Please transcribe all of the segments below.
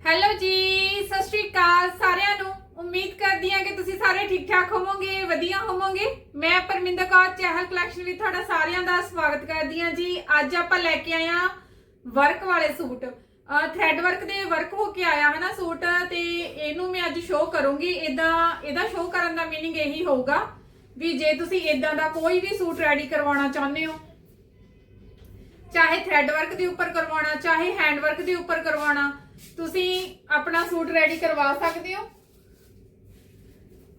Hello ਜੀ, ਸਤਿ ਸ਼੍ਰੀ ਅਕਾਲ ਸਾਰਿਆਂ ਨੂੰ। ਉਮੀਦ ਕਰਦੀ ਹਾਂ ਕਿ ਤੁਸੀਂ ਸਾਰੇ ਠੀਕ ਠਾਕ ਹੋਵੋਗੇ, ਵਧੀਆ ਹੋਵੋਗੇ। ਮੈਂ ਪਰਮਿੰਦਰ ਕੌਰ, ਚਹਿਲ ਕਲੈਕਸ਼ਨ ਵਿੱਚ ਤੁਹਾਡਾ ਸਾਰਿਆਂ ਦਾ ਸਵਾਗਤ ਕਰਦੀ ਹਾਂ ਜੀ। ਅੱਜ ਆਪਾਂ ਲੈ ਕੇ ਆਏ ਹਾਂ ਵਰਕ ਵਾਲੇ ਸੂਟ। ਥ੍ਰੈਡ ਵਰਕ ਦੇ ਵਰਕ ਹੋ ਕੇ ਆਇਆ ਹੈ ਨਾ ਸੂਟ, ਤੇ ਇਹਨੂੰ ਮੈਂ ਅੱਜ ਸ਼ੋਅ ਕਰੂੰਗੀ। ਇਦਾਂ ਇਹਦਾ ਸ਼ੋਅ ਕਰਨ ਦਾ ਮੀਨਿੰਗ ਇਹੀ ਹੋਊਗਾ ਵੀ ਜੇ ਤੁਸੀਂ ਇਦਾਂ ਦਾ ਕੋਈ ਵੀ ਸੂਟ ਰੈਡੀ ਕਰਵਾਉਣਾ ਚਾਹੁੰਦੇ ਹੋ, ਚਾਹੇ ਥ੍ਰੈਡ ਵਰਕ ਦੇ ਉੱਪਰ ਕਰਵਾਉਣਾ, ਚਾਹੇ ਹੈਂਡ ਵਰਕ ਦੇ ਉੱਪਰ ਕਰਵਾਉਣਾ ਤੁਸੀਂ ਆਪਣਾ ਸੂਟ ਰੈਡੀ ਕਰਵਾ ਸਕਦੇ ਹੋ?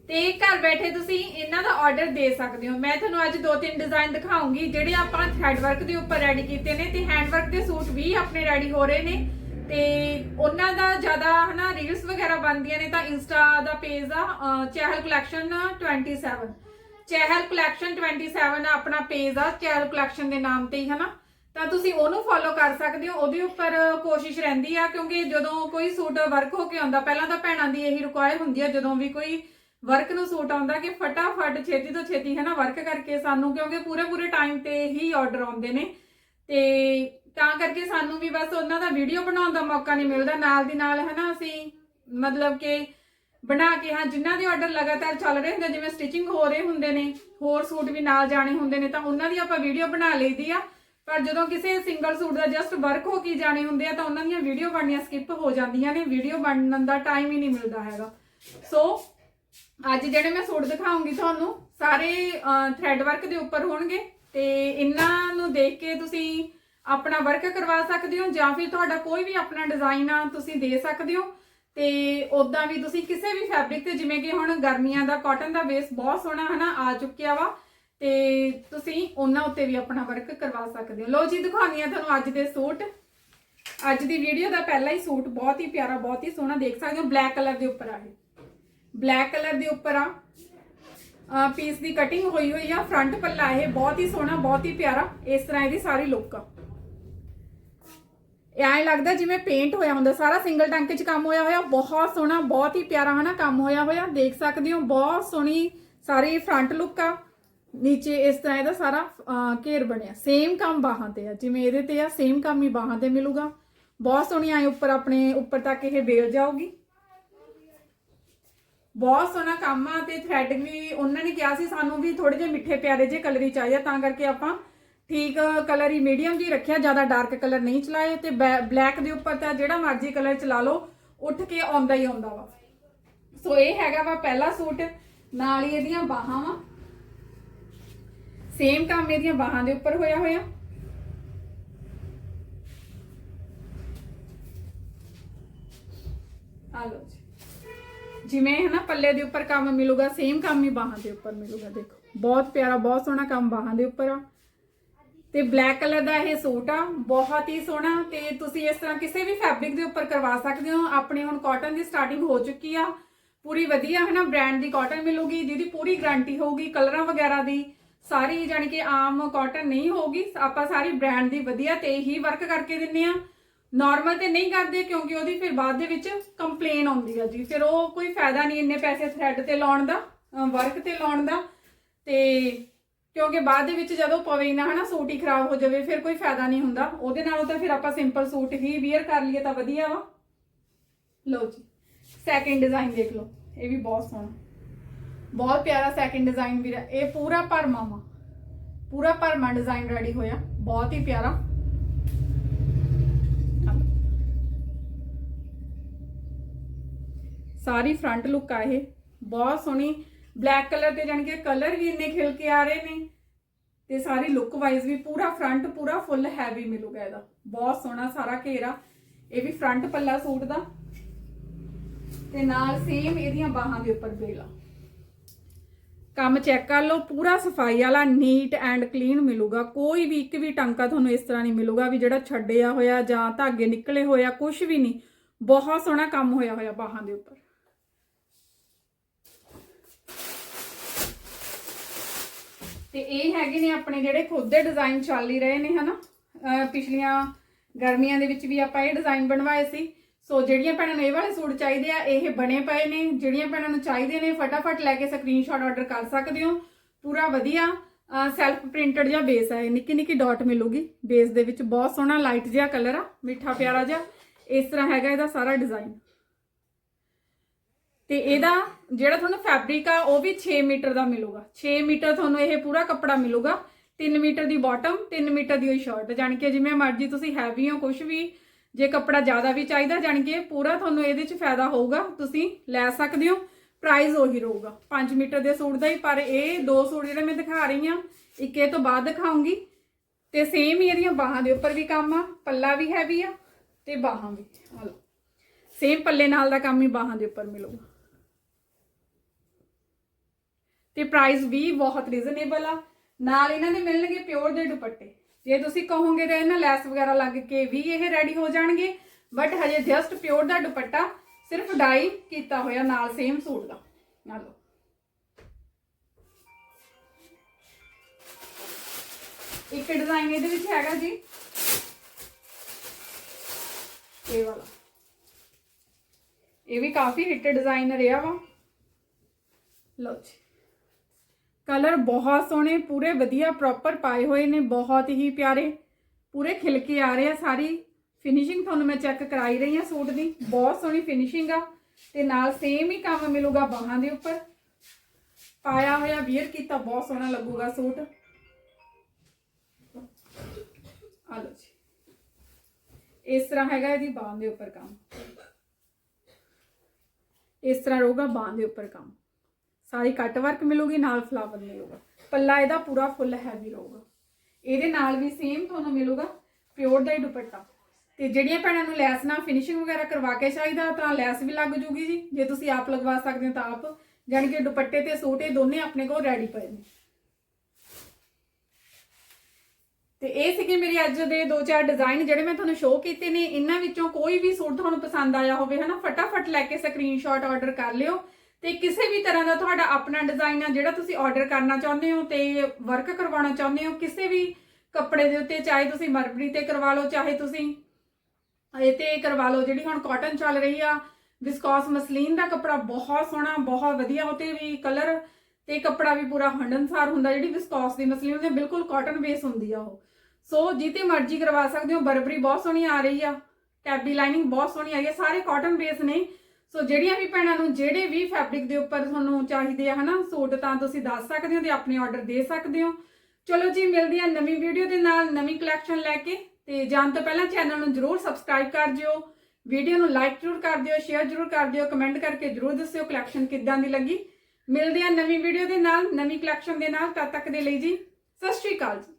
ਤੇ ਘਰ ਬੈਠੇ ਤੁਸੀਂ ਇਹਨਾਂ ਦਾ ਆਰਡਰ ਦੇ ਸਕਦੇ ਹੋ। ਮੈਂ ਤੁਹਾਨੂੰ ਅੱਜ ਦੋ ਤਿੰਨ ਡਿਜ਼ਾਈਨ ਦਿਖਾਉਂਗੀ ਜਿਹੜੇ ਆਪਾਂ ਥ੍ਰੈਡ ਵਰਕ ਦੇ ਉੱਪਰ ਰੈਡੀ ਕੀਤੇ ਨੇ ਤੇ ਹੈਂਡ ਵਰਕ ਦੇ ਸੂਟ ਵੀ ਆਪਣੇ ਰੈਡੀ ਹੋ ਰਹੇ ਨੇ। ਤੇ ਉਹਨਾਂ ਦਾ ਜ਼ਿਆਦਾ ਹਨਾ ਰੀਲਸ ਵਗੈਰਾ ਬਣਦੀਆਂ ਨੇ ਤਾਂ ਇੰਸਟਾ ਦਾ ਪੇਜ ਆ ਅਹ, ਚਹਿਲ ਕਲੈਕਸ਼ਨ 27 ਚਹਿਲ ਕਲੈਕਸ਼ਨ 27 ਆਪਣਾ ਪੇਜ ਆ ਚਹਿਲ ਕਲੈਕਸ਼ਨ ਦੇ ਨਾਮ ਤੇ ਹੀ ਹਨਾ? ਤਾਂ ਤੁਸੀਂ ਉਹਨੂੰ ਫੋਲੋ ਕਰ ਸਕਦੇ ਹੋ। ਉਹਦੇ ਉੱਪਰ ਕੋਸ਼ਿਸ਼ ਰਹਿੰਦੀ ਆ, ਕਿਉਂਕਿ ਜਦੋਂ ਕੋਈ ਸੂਟ ਵਰਕ ਹੋ ਕੇ ਆਉਂਦਾ, ਪਹਿਲਾਂ ਤਾਂ ਭੈਣਾਂ ਦੀ ਇਹੀ ਰਿਕੁਆਇਰ ਹੁੰਦੀ ਆ, ਜਦੋਂ ਵੀ ਕੋਈ ਵਰਕ ਨੂੰ ਸੂਟ ਆਉਂਦਾ ਕਿ ਫਟਾਫਟ ਛੇਤੀ ਤੋਂ ਛੇਤੀ ਹੈ ਨਾ ਵਰਕ ਕਰਕੇ ਸਾਨੂੰ, ਕਿਉਂਕਿ ਪੂਰੇ ਪੂਰੇ ਟਾਈਮ ਤੇ ਹੀ ਆਰਡਰ ਆਉਂਦੇ ਨੇ। ਤੇ ਤਾਂ ਕਰਕੇ ਸਾਨੂੰ ਵੀ ਬਸ ਉਹਨਾਂ ਦਾ ਵੀਡੀਓ ਬਣਾਉਣ ਦਾ ਮੌਕਾ ਨਹੀਂ ਮਿਲਦਾ। ਨਾਲ ਦੀ ਨਾਲ ਹੈ ਨਾ ਅਸੀਂ ਮਤਲਬ ਕਿ ਬਣਾ ਕੇ, ਹਾਂ, ਜਿਨ੍ਹਾਂ ਦੇ ਆਰਡਰ ਲਗਾਤਾਰ ਚੱਲ ਰਹੇ ਹੁੰਦੇ ਜਿਵੇਂ ਸਟਿਚਿੰਗ ਹੋ ਰਹੇ ਹੁੰਦੇ ਨੇ, ਹੋਰ ਸੂਟ ਵੀ ਨਾਲ ਜਾਣੇ ਹੁੰਦੇ ਨੇ, ਤਾਂ ਉਹਨਾਂ ਦੀ ਆਪਾਂ ਵੀਡੀਓ ਬਣਾ ਲਈਦੀ ਆ। ਪਰ ਜਦੋਂ ਕਿਸੇ ਸਿੰਗਲ ਸੂਟ ਦਾ ਜਸਟ ਵਰਕ ਹੋ ਕੇ ਜਾਣੇ ਹੁੰਦੇ ਆ ਤਾਂ ਉਹਨਾਂ ਦੀਆਂ ਵੀਡੀਓ ਬਣਨੀਆਂ ਸਕਿਪ ਹੋ ਜਾਂਦੀਆਂ ਨੇ ਵੀਡੀਓ ਬਣਨ ਦਾ ਟਾਈਮ ਹੀ ਨਹੀਂ ਮਿਲਦਾ ਹੈਗਾ। ਸੋ ਅੱਜ ਜਿਹੜੇ ਮੈਂ ਸੂਟ ਦਿਖਾਉਂਗੀ ਤੁਹਾਨੂੰ, ਸਾਰੇ ਥ੍ਰੈਡ ਵਰਕ ਦੇ ਉੱਪਰ ਹੋਣਗੇ ਤੇ ਇਹਨਾਂ ਨੂੰ ਦੇਖ ਕੇ ਤੁਸੀਂ ਆਪਣਾ ਵਰਕ ਕਰਵਾ ਸਕਦੇ ਹੋ ਜਾਂ ਫਿਰ ਤੁਹਾਡਾ ਕੋਈ ਵੀ ਆਪਣਾ ਡਿਜ਼ਾਈਨ ਆ ਤੁਸੀਂ ਦੇ ਸਕਦੇ ਹੋ। ਤੇ ਉਦਾਂ ਵੀ ਤੁਸੀਂ ਕਿਸੇ ਵੀ ਫੈਬਰਿਕ ਤੇ, ਜਿਵੇਂ ਕਿ ਹੁਣ ਗਰਮੀਆਂ ਦਾ ਕਾਟਨ ਦਾ ਬੇਸ ਬਹੁਤ ਸੋਹਣਾ ਹਨਾ, ਆ ਚੁੱਕਿਆ ਵਾ। ਤੇ ਤੁਸੀਂ ਉਹਨਾਂ ਉੱਤੇ ਵੀ ਆਪਣਾ ਵਰਕ ਕਰਵਾ ਸਕਦੇ ਹੋ। ਲੋ ਜੀ ਦਿਖਾਉਣੀ ਆ ਤੁਹਾਨੂੰ ਅੱਜ ਦੇ ਸੂਟ। ਅੱਜ ਦੀ ਵੀਡੀਓ ਦਾ ਪਹਿਲਾ ਹੀ ਸੂਟ ਬਹੁਤ ਹੀ ਪਿਆਰਾ, ਬਹੁਤ ਹੀ ਸੋਹਣਾ ਦੇਖ ਸਕਦੇ ਹੋ। ਬਲੈਕ ਕਲਰ ਦੇ ਉੱਪਰ ਆ ਇਹ। ਬਲੈਕ ਕਲਰ ਦੇ ਉੱਪਰ ਆ। ਪੀਸ ਦੀ ਕਟਿੰਗ ਹੋਈ ਹੋਈ ਆ। ਫਰੰਟ ਪੱਲਾ ਇਹ ਬਹੁਤ ਹੀ ਸੋਹਣਾ, ਬਹੁਤ ਹੀ ਪਿਆਰਾ। ਇਸ ਤਰ੍ਹਾਂ ਇਹਦੀ ਸਾਰੀ ਲੁੱਕ ਆ। ਐਂ ਲੱਗਦਾ ਜਿਵੇਂ ਪੇਂਟ ਹੋਇਆ ਹੁੰਦਾ। ਸਾਰਾ ਸਿੰਗਲ ਟੰਕੇ 'ਚ ਕੰਮ ਹੋਇਆ ਹੋਇਆ। ਬਹੁਤ ਸੋਹਣਾ, ਬਹੁਤ ਹੀ ਪਿਆਰਾ ਹਨਾ ਕੰਮ ਹੋਇਆ ਹੋਇਆ। ਦੇਖ ਸਕਦੇ ਹੋ, ਬਹੁਤ ਸੋਹਣੀ ਸਾਰੀ ਫਰੰਟ ਲੁੱਕ ਆ। ਨੀਚੇ ਇਸ ਤਰ੍ਹਾਂ ਇਹਦਾ ਸਾਰਾ ਘੇਰ ਬਣਿਆ। ਸੇਮ ਕੰਮ ਬਾਹਾਂ ਤੇ ਆ। ਜਿਵੇਂ ਇਹਦੇ ਤੇ ਆ ਸੇਮ ਕੰਮ ਹੀ ਬਾਹਾਂ ਤੇ ਮਿਲੂਗਾ। ਬਹੁਤ ਸੋਹਣੀ ਆਏ ਉੱਪਰ ਆਪਣੇ, ਉੱਪਰ ਤੱਕ ਇਹ ਵੇਲ ਜਾਊਗੀ। ਬਹੁਤ ਸੋਹਣਾ ਕੰਮ ਆ ਤੇ ਥ੍ਰੈਡ ਵੀ ਉਹਨਾਂ ਨੇ ਕਿਹਾ ਸੀ, ਸਾਨੂੰ ਵੀ ਥੋੜੇ ਜਿਹੇ ਮਿੱਠੇ ਪਿਆਰੇ ਜਿਹੇ ਕਲਰ ਹੀ ਚਾਹੀਦਾ ਤਾਂ ਕਰਕੇ ਆਪਾਂ ਠੀਕ ਕਲਰ ਹੀ ਮੀਡੀਅਮ ਜੀ ਰੱਖਿਆ, ਜ਼ਿਆਦਾ ਡਾਰਕ ਕਲਰ ਨਹੀਂ ਚਲਾਏ ਤੇ ਬਲੈਕ ਦੇ ਉੱਪਰ ਤਾਂ ਜਿਹੜਾ ਮਰਜ਼ੀ ਕਲਰ ਚਲਾ ਲਓ, ਉੱਠ ਕੇ ਆਉਂਦਾ ਹੀ ਆਉਂਦਾ ਵਾ। ਸੋ ਇਹ ਹੈਗਾ ਵਾ ਪਹਿਲਾ ਸੂਟ। ਨਾਲ ਹੀ ਇਹਦੀਆਂ ਬਾਹਾਂ ਵਾ। ਸੇਮ ਕੰਮ ਇਹਦੀਆਂ ਬਾਹਾਂ ਦੇ ਉੱਪਰ ਹੋਇਆ ਹੋਇਆ। ਆ ਲਓ ਜੀ। ਜਿਵੇਂ ਹੈ ਨਾ ਪੱਲੇ ਦੇ ਉੱਪਰ ਕੰਮ ਮਿਲੂਗਾ ਸੇਮ ਕੰਮ ਹੀ ਬਾਹਾਂ ਦੇ ਉੱਪਰ ਮਿਲੂਗਾ, ਦੇਖੋ। ਬਹੁਤ ਪਿਆਰਾ, ਬਹੁਤ ਸੋਹਣਾ ਕੰਮ ਬਾਹਾਂ ਦੇ ਉੱਪਰ ਆ। ਤੇ ਬਲੈਕ ਕਲਰ ਦਾ ਇਹ ਸੂਟ ਆ, ਬਹੁਤ ਹੀ ਸੋਹਣਾ। ਤੇ ਤੁਸੀਂ ਇਸ ਤਰ੍ਹਾਂ ਕਿਸੇ ਵੀ ਫੈਬਰਿਕ ਦੇ ਉੱਪਰ ਕਰਵਾ ਸਕਦੇ ਹੋ। ਆਪਣੇ ਹੁਣ ਕਾਟਨ ਦੀ ਸਟਾਰਟਿੰਗ ਹੋ ਚੁੱਕੀ ਆ। ਪੂਰੀ ਵਧੀਆ ਹੈ ਨਾ ਬ੍ਰਾਂਡ ਦੀ ਕਾਟਨ ਮਿਲੂਗੀ, ਜਿਹਦੀ ਪੂਰੀ ਗਾਰੰਟੀ ਹੋਊਗੀ, ਕਲਰਾਂ ਵਗੈਰਾ ਦੀ। ਸਾਰੀ ਜਾਨੀ ਕਿ ਆਮ ਕਾਟਨ ਨਹੀਂ ਹੋਊਗੀ, ਆਪਾਂ ਸਾਰੀ ਬ੍ਰਾਂਡ ਦੀ ਵਧੀਆ ਤੇ ਹੀ ਵਰਕ ਕਰਕੇ ਦਿੰਨੇ ਆ। ਨਾਰਮਲ ਤੇ ਨਹੀਂ ਕਰਦੇ ਕਿਉਂਕਿ ਉਹਦੀ ਫਿਰ ਬਾਅਦ ਦੇ ਵਿੱਚ ਕੰਪਲੇਨ ਆਉਂਦੀ ਆ ਜੀ। ਫਿਰ ਉਹ ਕੋਈ ਫਾਇਦਾ ਨਹੀਂ ਇੰਨੇ ਪੈਸੇ ਥ੍ਰੈਡ ਤੇ ਲਾਉਣ ਦਾ ਵਰਕ ਤੇ ਲਾਉਣ ਦਾ। ਤੇ ਕਿਉਂਕਿ ਬਾਅਦ ਦੇ ਵਿੱਚ ਜਦੋਂ ਪਵੇ ਹੀ ਨਾ, ਹਨਾ, ਸੂਟ ਹੀ ਖਰਾਬ ਹੋ ਜਾਵੇ, ਫਿਰ ਕੋਈ ਫਾਇਦਾ ਨਹੀਂ ਹੁੰਦਾ। ਉਹਦੇ ਨਾਲੋਂ ਤਾਂ ਫਿਰ ਆਪਾਂ ਸਿੰਪਲ ਸੂਟ ਹੀ ਵੇਅਰ ਕਰ ਲਈਏ ਤਾਂ ਵਧੀਆ ਵਾ। ਲਓ ਜੀ ਸੈਕਿੰਡ ਡਿਜ਼ਾਈਨ ਦੇਖ ਲਓ। ਇਹ ਵੀ ਬਹੁਤ ਸੋਹਣਾ। ਬਹੁਤ ਪਿਆਰਾ ਸੈਕਿੰਡ ਡਿਜ਼ਾਈਨ ਵੀ ਇਹ ਪੂਰਾ ਭਰਮਾ ਵਾ। ਪੂਰਾ ਭਰਮਾ ਡਿਜ਼ਾਈਨ ਰੈਡੀ ਹੋਇਆ, ਬਹੁਤ ਹੀ ਪਿਆਰਾ। ਸਾਰੀ ਫਰੰਟ ਲੁੱਕ ਆ ਇਹ, ਬਹੁਤ ਸੋਹਣੀ। ਬਲੈਕ ਕਲਰ ਤੇ ਜਾਣੀ ਕਿ ਕਲਰ ਵੀ ਇੰਨੇ ਖਿਲ ਕੇ ਆ ਰਹੇ ਨੇ। ਤੇ ਸਾਰੀ ਲੁੱਕ ਵਾਈਜ਼ ਵੀ ਪੂਰਾ ਫਰੰਟ ਪੂਰਾ ਫੁੱਲ ਹੈਵੀ ਮਿਲੂਗਾ ਇਹਦਾ। ਬਹੁਤ ਸੋਹਣਾ ਸਾਰਾ ਘੇਰਾ। ਇਹ ਵੀ ਫਰੰਟ ਪੱਲਾ ਸੂਟ ਦਾ। ਤੇ ਨਾਲ ਸੇਮ ਇਹਦੀਆਂ ਬਾਹਾਂ ਦੇ ਉੱਪਰ ਬੇਲਾ ਕੰਮ ਚੈੱਕ ਕਰ ਲਓ, ਪੂਰਾ ਸਫ਼ਾਈ ਵਾਲਾ ਨੀਟ ਐਂਡ ਕਲੀਨ ਮਿਲੂਗਾ। ਕੋਈ ਵੀ ਇੱਕ ਵੀ ਟਾਂਕਾ ਤੁਹਾਨੂੰ ਇਸ ਤਰ੍ਹਾਂ ਨਹੀਂ ਮਿਲੂਗਾ ਵੀ ਜਿਹੜਾ ਛੱਡਿਆ ਹੋਇਆ ਜਾਂ ਧਾਗੇ ਨਿਕਲੇ ਹੋਇਆ ਕੁਝ ਵੀ ਨਹੀਂ। ਬਹੁਤ ਸੋਹਣਾ ਕੰਮ ਹੋਇਆ ਹੋਇਆ ਬਾਹਾਂ ਦੇ ਉੱਪਰ। ਤੇ ਇਹ ਹੈਗੇ ਨੇ ਆਪਣੇ ਜਿਹੜੇ ਖੁਦ ਦੇ ਡਿਜ਼ਾਈਨ ਚੱਲ ਹੀ ਰਹੇ ਨੇ, ਹਨਾ? ਪਿਛਲੀਆਂ ਗਰਮੀਆਂ ਦੇ ਵਿੱਚ ਵੀ ਆਪਾਂ ਇਹ ਡਿਜ਼ਾਈਨ ਬਣਵਾਏ ਸੀ। ਸੋ ਜਿਹੜੀਆਂ ਭੈਣਾਂ ਨੂੰ ਇਹ ਵਾਲੇ ਸੂਟ ਚਾਹੀਦੇ ਆ, ਇਹ ਬਣੇ ਪਏ ਨੇ। ਜਿਹੜੀਆਂ ਭੈਣਾਂ ਨੂੰ ਚਾਹੀਦੇ ਨੇ, ਫਟਾਫਟ ਲੈ ਕੇ ਸਕਰੀਨਸ਼ਾਟ ਆਰਡਰ ਕਰ ਸਕਦੇ ਹੋ। ਪੂਰਾ ਵਧੀਆ ਸੈਲਫ ਪ੍ਰਿੰਟਡ ਜਿਹਾ ਬੇਸ ਹੈ ਨਿੱਕੀ ਨਿੱਕੀ ਡਾਟ ਮਿਲੂਗੀ। ਬੇਸ ਦੇ ਵਿੱਚ ਬਹੁਤ ਸੋਹਣਾ ਲਾਈਟ ਜਿਹਾ ਕਲਰ ਆ, ਮਿੱਠਾ ਪਿਆਰਾ ਜਿਹਾ। ਇਸ ਤਰ੍ਹਾਂ ਹੈਗਾ ਇਹਦਾ ਸਾਰਾ ਡਿਜ਼ਾਈਨ ਤੇ ਇਹਦਾ ਜਿਹੜਾ ਤੁਹਾਨੂੰ ਫੈਬਰਿਕ ਆ, ਉਹ ਵੀ 6 ਮੀਟਰ ਦਾ ਮਿਲੂਗਾ। 6 ਮੀਟਰ ਤੁਹਾਨੂੰ ਇਹ ਪੂਰਾ ਕੱਪੜਾ ਮਿਲੂਗਾ। 3 ਮੀਟਰ ਦੀ ਬਾਟਮ 3 ਮੀਟਰ ਦੀ ਹੋਈ ਸ਼ਰਟ ਜਾਣੀ ਕਿ ਜਿਵੇਂ ਮਰਜ਼ੀ ਤੁਸੀਂ ਹੈਵੀ ਹੋ ਕੁਝ ਵੀ ਜੇ ਕੱਪੜਾ ਜ਼ਿਆਦਾ ਵੀ ਚਾਹੀਦਾ, ਜਾਣੀ ਕਿ ਪੂਰਾ ਤੁਹਾਨੂੰ ਇਹਦੇ 'ਚ ਫਾਇਦਾ ਹੋਊਗਾ, ਤੁਸੀਂ ਲੈ ਸਕਦੇ ਹੋ। ਪ੍ਰਾਈਸ ਉਹੀ ਰਹੂਗਾ। 5 ਮੀਟਰ ਦੇ ਸੂਟ ਦਾ ਹੀ, ਪਰ ਇਹ ਦੋ ਸੂਟ ਜਿਹੜੇ ਮੈਂ ਦਿਖਾ ਰਹੀ ਹਾਂ, ਇੱਕ ਇਹ ਤੋਂ ਬਾਅਦ ਦਿਖਾਉਂਗੀ। ਤੇ ਸੇਮ ਹੀ ਇਹਦੀਆਂ ਬਾਹਾਂ ਦੇ ਉੱਪਰ ਵੀ ਕੰਮ ਆ, ਪੱਲਾ ਵੀ ਹੈਵੀ ਆ ਤੇ ਬਾਹਾਂ ਵੀ। ਆ ਸੇਮ ਪੱਲੇ ਨਾਲ ਦਾ ਕੰਮ ਹੀ ਬਾਹਾਂ ਦੇ ਉੱਪਰ ਮਿਲੂਗਾ। ਤੇ ਪ੍ਰਾਈਸ ਵੀ ਬਹੁਤ ਰੀਜ਼ਨੇਬਲ ਆ। ਨਾਲ ਇਹਨਾਂ ਦੇ ਮਿਲਣਗੇ ਪਿਓਰ ਦੇ ਦੁਪੱਟੇ। ਜੇ ਤੁਸੀਂ ਕਹੋਗੇ ਤਾਂ ਇਹਨਾਂ ਲੈਸ ਵਗੈਰਾ ਲੱਗ ਕੇ ਵੀ ਇਹ ਰੈਡੀ ਹੋ ਜਾਣਗੇ ਬਟ ਹਜੇ ਜਸਟ ਪਿਓਰ ਦਾ ਦੁਪੱਟਾ ਸਿਰਫ ਡਾਈ ਕੀਤਾ ਹੋਇਆ ਨਾਲ ਸੇਮ ਸੂਟ ਦਾ। ਆ ਲਓ। ਇੱਕ ਡਿਜ਼ਾਈਨ ਇਹਦੇ ਵਿੱਚ ਹੈਗਾ ਜੀ। ਇਹ ਵਾਲਾ। ਇਹ ਵੀ ਕਾਫੀ ਹਿੱਟ ਡਿਜ਼ਾਈਨ ਰਿਹਾ ਵਾ। ਲਓ ਜੀ। ਕਲਰ ਬਹੁਤ ਸੋਹਣੇ, ਪੂਰੇ ਵਧੀਆ ਪ੍ਰੋਪਰ ਪਾਏ ਹੋਏ ਨੇ, ਬਹੁਤ ਹੀ ਪਿਆਰੇ। ਪੂਰੇ ਖਿਲਕੇ ਆ ਰਹੇ ਆ ਸਾਰੀ। ਫਿਨਿਸ਼ਿੰਗ ਤੁਹਾਨੂੰ ਮੈਂ ਚੈੱਕ ਕਰਾਈ ਰਹੀ ਆ ਸੂਟ ਦੀ। ਬਹੁਤ ਸੋਹਣੀ ਫਿਨਿਸ਼ਿੰਗ ਆ ਤੇ ਨਾਲ ਸੇਮ ਹੀ ਕੰਮ ਮਿਲੂਗਾ ਬਾਹਾਂ ਦੇ ਉੱਪਰ। ਪਾਇਆ ਹੋਇਆ ਵੀਅਰ ਕੀਤਾ, ਬਹੁਤ ਸੋਹਣਾ ਲੱਗੂਗਾ ਸੂਟ। ਆ ਲਓ ਜੀ। ਇਸ ਤਰ੍ਹਾਂ ਹੈਗਾ ਇਹਦੀ ਬਾਹਾਂ ਦੇ ਉੱਪਰ ਕੰਮ। ਇਸ ਤਰ੍ਹਾਂ ਰਹੂਗਾ ਬਾਹਾਂ ਦੇ ਉੱਪਰ ਕੰਮ। ਸਾਰੀ ਕੱਟ ਵਰਕ ਮਿਲੂਗੀ, ਨਾਲ ਫਲਾਵਰ ਮਿਲੂਗਾ ਪੱਲਾ ਇਹਦਾ ਪੂਰਾ ਫੁੱਲ ਹੈਵੀ ਰਹੂਗਾ। ਇਹਦੇ ਨਾਲ ਵੀ ਸੇਮ ਤੁਹਾਨੂੰ ਮਿਲੂਗਾ ਪਿਓਰ ਦਾ ਹੀ ਦੁਪੱਟਾ। ਤੇ ਜਿਹੜੀਆਂ ਭੈਣਾਂ ਨੂੰ ਲੈਸ ਨਾਲ ਫਿਨਿਸ਼ਿੰਗ ਵਗੈਰਾ ਕਰਵਾ ਕੇ ਚਾਹੀਦਾ, ਤਾਂ ਲੈਸ ਵੀ ਲੱਗ ਜੂਗੀ ਜੀ। ਜੇ ਤੁਸੀਂ ਆਪ ਲਗਵਾ ਸਕਦੇ ਹੋ ਤਾਂ ਆਪ। ਜਾਣੀ ਕਿ ਦੁਪੱਟੇ ਤੇ ਸੂਟ ਇਹ ਦੋਨੇ ਆਪਣੇ ਕੋਲ ਰੈਡੀ ਪਏ ਨੇ। ਤੇ ਇਹ ਸੀਗੇ ਮੇਰੇ ਅੱਜ ਦੇ ਦੋ ਚਾਰ ਡਿਜ਼ਾਈਨ ਜਿਹੜੇ ਮੈਂ ਤੁਹਾਨੂੰ ਸ਼ੋਅ ਕੀਤੇ ਨੇ। ਇਹਨਾਂ ਵਿੱਚੋਂ ਕੋਈ ਵੀ ਸੂਟ ਤੁਹਾਨੂੰ ਪਸੰਦ ਆਇਆ ਹੋਵੇ, ਹਨਾ, ਫਟਾਫਟ ਲੈ ਕੇ ਸਕਰੀਨਸ਼ਾਟ ਆਰਡਰ ਕਰ ਲਿਓ। ਤੇ ਕਿਸੇ ਵੀ ਤਰ੍ਹਾਂ ਦਾ ਤੁਹਾਡਾ ਆਪਣਾ ਡਿਜ਼ਾਈਨ ਆ, ਜਿਹੜਾ ਤੁਸੀਂ ਆਰਡਰ ਕਰਨਾ ਚਾਹੁੰਦੇ ਹੋ ਤੇ ਵਰਕ ਕਰਵਾਉਣਾ ਚਾਹੁੰਦੇ ਹੋ, ਕਿਸੇ ਵੀ ਕੱਪੜੇ ਦੇ ਉੱਤੇ, ਚਾਹੇ ਤੁਸੀਂ ਮਰਬਰੀ ਤੇ ਕਰਵਾ ਲਓ, ਚਾਹੇ ਤੁਸੀਂ ਇਹ ਤੇ ਕਰਵਾ ਲਓ, ਜਿਹੜੀ ਹੁਣ ਕਾਟਨ ਚੱਲ ਰਹੀ ਆ ਵਿਸਕੋਸ ਮਸਲੀਨ ਦਾ ਕੱਪੜਾ ਬਹੁਤ ਸੋਹਣਾ, ਬਹੁਤ ਵਧੀਆ, ਉਹ ਤੇ ਵੀ ਕਲਰ ਤੇ ਕੱਪੜਾ ਵੀ ਪੂਰਾ ਹੰਡਨਸਾਰ ਹੁੰਦਾ, ਜਿਹੜੀ ਵਿਸਕੋਸ ਦੀ ਮਸਲੀਨ ਉਹਦੇ ਬਿਲਕੁਲ ਕਾਟਨ ਬੇਸ ਹੁੰਦੀ ਆ ਉਹ। ਸੋ ਜਿੱਤੇ ਮਰਜ਼ੀ ਕਰਵਾ ਸਕਦੇ ਹੋ, ਬਰਬਰੀ ਬਹੁਤ ਸੋਹਣੀ ਆ ਰਹੀ ਆ ਟੈਬੀ ਲਾਈਨਿੰਗ ਬਹੁਤ ਸੋਹਣੀ ਆ ਰਹੀ ਆ, ਸਾਰੇ ਕਾਟਨ ਬੇਸ ਨੇ। ਸੋ ਜਿਹੜੀਆਂ ਵੀ ਭੈਣਾਂ ਨੂੰ ਜਿਹੜੇ ਵੀ ਫੈਬਰਿਕ ਦੇ ਉੱਪਰ ਤੁਹਾਨੂੰ ਚਾਹੀਦੇ ਆ, ਹਨਾ, ਸੂਟ, ਤਾਂ ਤੁਸੀਂ ਦੱਸ ਸਕਦੇ ਹੋ ਤੇ ਆਪਣੇ ਆਰਡਰ ਦੇ ਸਕਦੇ ਹੋ। ਚਲੋ ਜੀ, ਮਿਲਦੀ ਆ ਨਵੀਂ ਵੀਡੀਓ ਦੇ ਨਾਲ, ਨਵੀਂ ਕਲੈਕਸ਼ਨ ਲੈ ਕੇ। ਤੇ ਜਾਣ ਤੋਂ ਪਹਿਲਾਂ ਚੈਨਲ ਨੂੰ ਜਰੂਰ ਸਬਸਕ੍ਰਾਈਬ ਕਰ ਦਿਓ। ਵੀਡੀਓ ਨੂੰ ਲਾਈਕ ਜਰੂਰ ਕਰ ਦਿਓ ਸ਼ੇਅਰ ਜਰੂਰ ਕਰ ਦਿਓ ਕਮੈਂਟ ਕਰਕੇ ਜਰੂਰ ਦੱਸਿਓ ਕਲੈਕਸ਼ਨ ਕਿੱਦਾਂ ਦੀ ਲੱਗੀ। ਮਿਲਦੇ ਆ ਨਵੀਂ ਵੀਡੀਓ ਦੇ ਨਾਲ, ਨਵੀਂ ਕਲੈਕਸ਼ਨ ਦੇ ਨਾਲ, ਤਦ ਤੱਕ ਦੇ ਲਈ ਜੀ, ਸਤਿ ਸ਼੍ਰੀ ਅਕਾਲ ਜੀ।